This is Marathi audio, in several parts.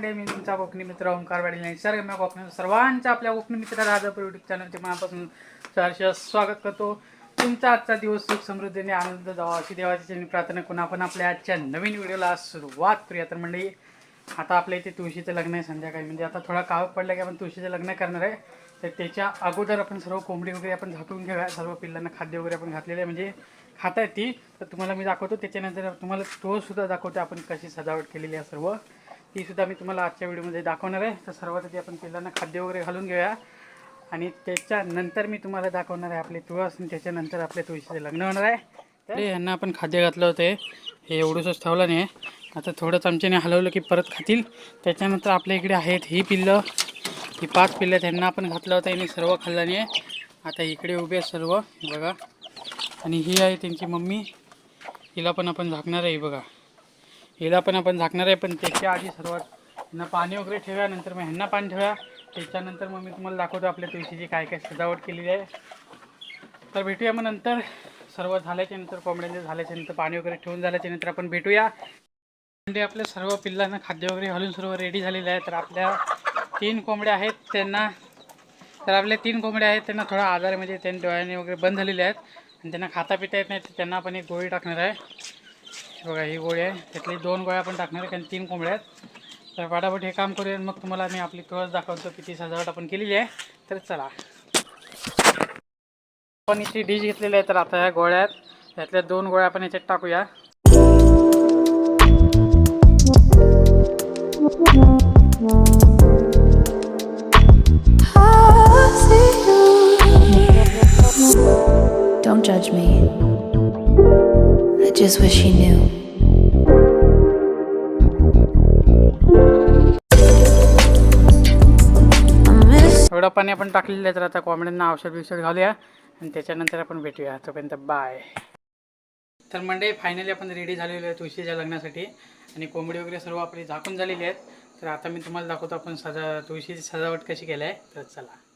म्हणजे मी तुमचा कोकणी मित्र ओंकार वाडील नाही सर मी कोकणी सर्वांच्या आपल्या कोकणी मित्र राजापूर युट्यूब चॅनलचे मनापासून सहर्ष स्वागत करतो. तुमचा आजचा दिवस सुख समृद्धीने आनंद जावा अशी देवाची प्रार्थना करून आपण आपल्या आजच्या नवीन व्हिडिओला सुरुवात करूया. तर मंडळी आता आपल्या इथे तुळशीचं लग्न आहे संध्याकाळी. म्हणजे आता थोडा काळ पडला की आपण तुळशीचं लग्न करणार आहे. तर त्याच्या अगोदर आपण सर्व कोंबडी वगैरे आपण झाकून घेऊया. सर्व पिल्लांना खाद्य वगैरे आपण घातलेलं आहे. म्हणजे खाता ती. तर तुम्हाला मी दाखवतो. त्याच्यानंतर तुम्हाला तो सुद्धा दाखवतो आपण कशी सजावट केलेली आहे सर्व. ती सुद्धा मी तुम्हाला आजच्या व्हिडिओमध्ये दाखवणार आहे. तर सर्वात आधी आपण पिल्लांना खाद्य वगैरे घालून घेऊया. आणि त्याच्यानंतर मी तुम्हाला दाखवणार आहे आपली तुळस आणि त्याच्यानंतर आपल्या तुळशीचं लग्न होणार आहे. तर यांना आपण खाद्य घातलं होतं हे. एवढंसंच ठेवलं नाही. आता थोडं आमच्याने हलवलं की परत खातील. त्याच्यानंतर आपल्या इकडे आहेत ही पिल्लं. ही पाच पिल्लं त्यांना आपण घातलं होतं. आणि सर्व खाल्लं नाही. आता इकडे उभे आहेत सर्व. हे बघा. आणि ही आहे त्यांची मम्मी. हिला पण आपण झाकणार आहे बघा. हिला पण आपण झाकणार आहे पण त्याच्या आधी सर्वात ह्यांना पाणी वगैरे ठेवूया नंतर मग ह्यांना पाणी ठेवूया त्याच्यानंतर मग मी तुम्हाला दाखवतो आपल्या तुळशीची काय काय सजावट केलेली आहे. तर भेटूया मग नंतर. सर्व झाल्याच्यानंतर कोंबड्यांचे झाल्याच्यानंतर पाणी वगैरे ठेवून झाल्याच्यानंतर आपण भेटूया. म्हणजे आपल्या सर्व पिल्लांना खाद्य वगैरे घालून सर्व रेडी झालेले आहे तर आपल्या तीन कोंबड्या आहेत त्यांना. तर आपल्या तीन कोंबड्या आहेत त्यांना थोडा आजार म्हणजे त्यांनी डोळ्याने वगैरे बंद झालेले आहेत. आणि त्यांना खाता पिता येत नाही तर त्यांना आपण एक गोळी टाकणार आहे. बघा ही गोळी आहे. त्यातली दोन गोळ्या आपण टाकणार आहे कारण तीन कोंबड्या आहेत. तर फटाफट हे काम करूया मग तुम्हाला मी आपली कळस दाखवतो किती सजावट आपण केलेली आहे. तर चला. आपण इथे डिश घेतलेली आहे तर आता ह्या गोळ्या आहेत. त्यातल्या दोन गोळ्या आपण याच्यात टाकूया. Don't judge me. I just wish he knew. थोडं पाणी आपण टाकलेलं आहे तर आता कॉमेडींना औषध बिषध घालूया आणि त्याच्यानंतर आपण भेटूया. तोपर्यंत बाय तर मंडळी फायनली आपण रेडी झालेलो आहे तुळशीच्या लग्नासाठी आणि कोंबडी वगैरे सर्व आपली झाकून झालेली आहेत. तर आता मी तुम्हाला दाखवतो आपण सजा तुळशीची सजावट कशी केली आहे. तर चला.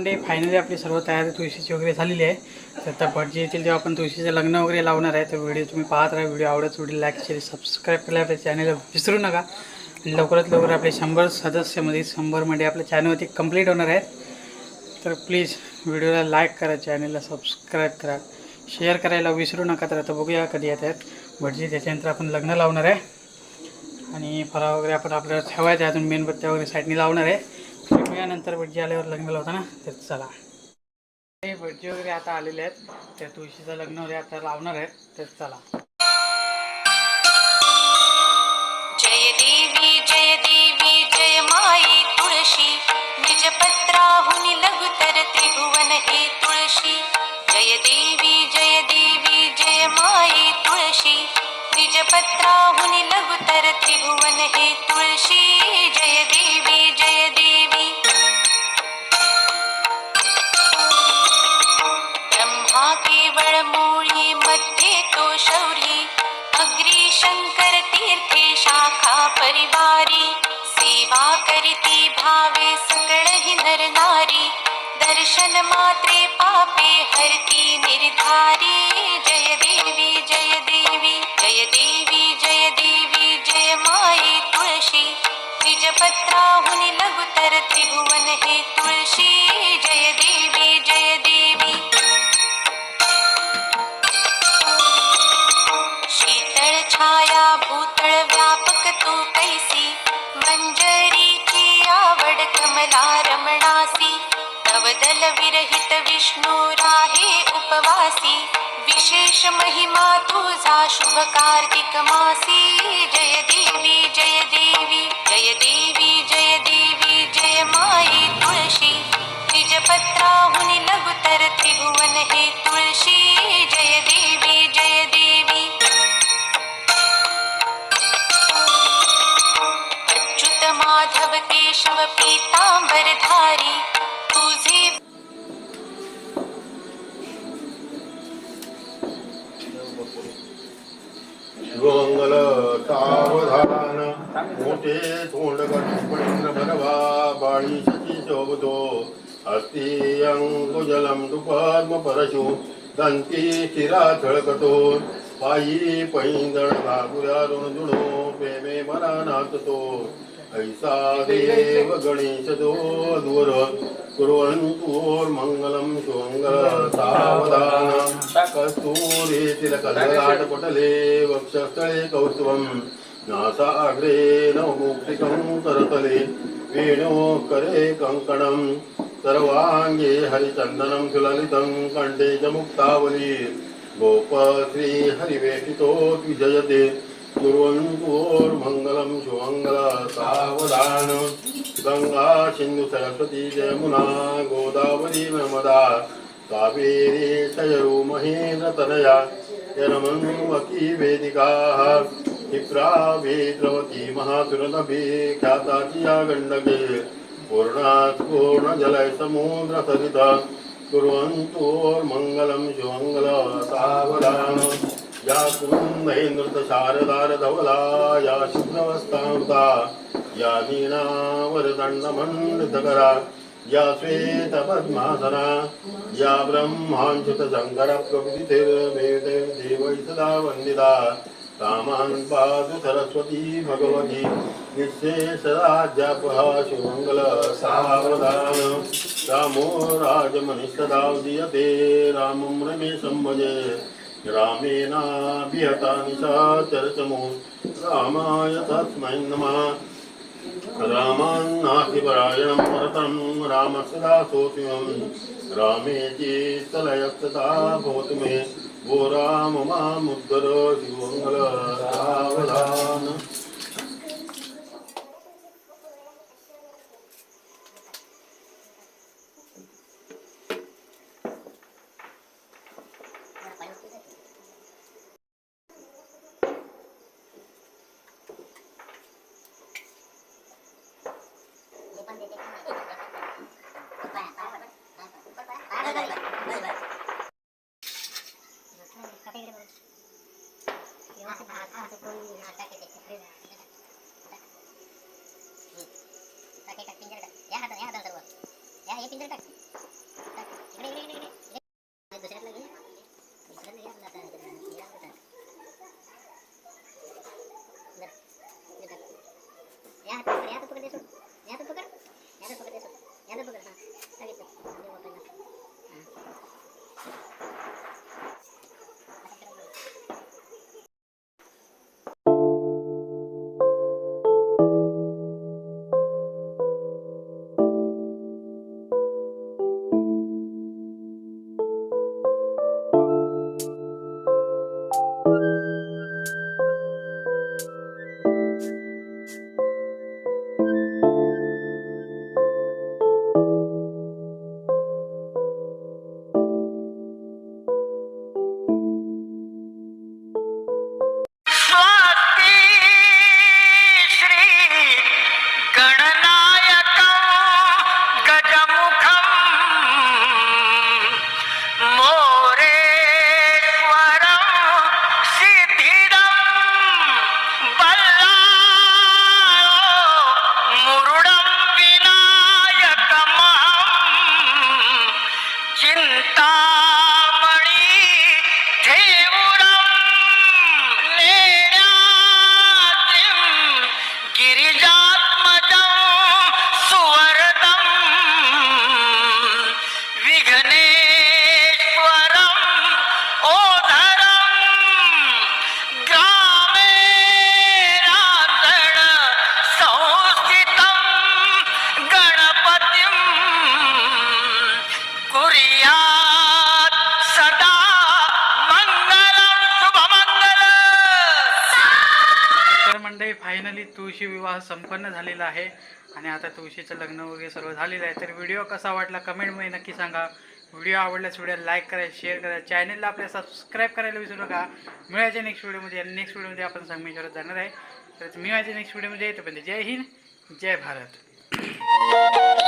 मंडे फायनली आपली सर्व तयारी तुळशीची वगैरे झालेली आहे. तर आता भटजी येतील तेव्हा आपण तुळशीचं लग्न वगैरे लावणार आहे. तर व्हिडिओ तुम्ही पाहत राहा. व्हिडिओ आवडत व्हिडिओ लाईक शेअर सबस्क्राईब केला आपल्या चॅनलला विसरू नका. लवकरात लवकर आपले शंभर सदस्यामध्ये शंभरमध्ये आपल्या चॅनलवरती कंप्लीट होणार आहेत. तर प्लीज व्हिडिओला लाईक करा चॅनलला सबस्क्राईब करा. शेअर करायला विसरू नका तर आता बघूया कधी येत आहेत. भटजी त्याच्यानंतर आपण लग्न लावणार आहे. आणि फळा वगैरे आपण आपल्याला ठेवायचं आहे. अजून मेणबत्त्या वगैरे साईडनी लावणार आहे. भेटूया नंतर भटजी आल्यावर लग्न ना? तर चला. हे भटजी वगैरे आता आलेले आहेत. त्या तुळशीचं लग्न वगैरे आता लावणार आहेत. तर चला. जय देवी जय देवी जय माई तुळशी. निजपत्राहुनि लघुतर त्रिभुवन हे तुळशी. जय देवी करीती भावे सकळहि नर नारी दर्शन मात्रे पापे हरती निर्धारी। जय देवी जय देवी जय देवी जय देवी जय माई तुळशी निजपत्राहुनि लघुतर त्रिभुवन हे तुळशी राहे उपवासी विशेष महिमा तुझा शुभ कार्तिक मासी। जय देवी जय देवी जय देवी जय देवी जय माई तुळशी। त्रिजपत्राहून लघुतर त्रिभुवन हे तुळशी। जय देवी जय देवी। अच्युत माधव केशव पीतांबरधारी सावधान। मोठे तोंड गणपणींद्र भरवा बाळी शशी शोभतो। हस्ती अंकुजलम दुपद्म परशु दंती शिरा थळकतो पायी पैंदण घागुऱ्या ऋण जुडो प्रेमे मना नाचतो। ऐसा देव गणेश दोर दूर कुर्वन्तु कस्तूरे शुभंगल वक्षस्थले कस्तूरी नासाग्रे नवमुक्तिकं करतले वेणोकरे कङ्कणं सर्वाङ्गे हरिचन्दनं सुललितं कण्ठे च मुक्तावली गोपश्री हरिवेषितो विजयते। कुर्वन्तोर्मङ्गलं शुभङ्गल सावधान। गङ्गा सिन्धु सरस्वती जयमुना गोदावरी नर्मदा कावेरी शयरु महेन्द्रतनया यनमन्वती वेदिकाः क्षिप्रा वेद्रवती महासुरनभे ख्याताची गण्डके पूर्णात् पूर्णजलय समुद्रसरिता कुर्वन्तोर्मङ्गलं शुमङ्गल सावधान। या कुन्दैनृत शारदार धवला या शुभ्रवस्तांता या नीनावरदण्डमण्डितकरा या श्वेतपद्मासना या ब्रह्माञ्च्युत सदा वन्दिता कामान् पातु सरस्वती भगवती निःशेषराज्यापः शिवमङ्गल सावधान। रामो राजमनिष्ठदा दीयते रामं रमेशं भजे रामेणाभिहता निशाचरचमो रामाय तस्मै नमः। रामान्नास्तिपरायणं भरतं रामस्य दासोऽस्म्यहं रामे चेत्तलयस्तथा भवतु मे। भो राम मामुद्धर शिवमङ्गल फायनली तुळशी विवाह संपन्न झालेला आहे आणि आता तुळशीचं लग्न वगैरे सर्व झालेलं आहे. तर व्हिडिओ कसा वाटला कमेंटमध्ये नक्की सांगा. व्हिडिओ आवडल्यास व्हिडिओ लाईक करा शेअर करा. चॅनलला आपल्या सबस्क्राईब करायला विसरू नका. मिळायच्या नेक्स्ट व्हिडिओमध्ये नेक्स्ट व्हिडिओमध्ये आपण संगमेश्वरात जाणार आहे. तर मिळायच्या नेक्स्ट व्हिडिओमध्ये येतो पण जय हिंद जय भारत. Thank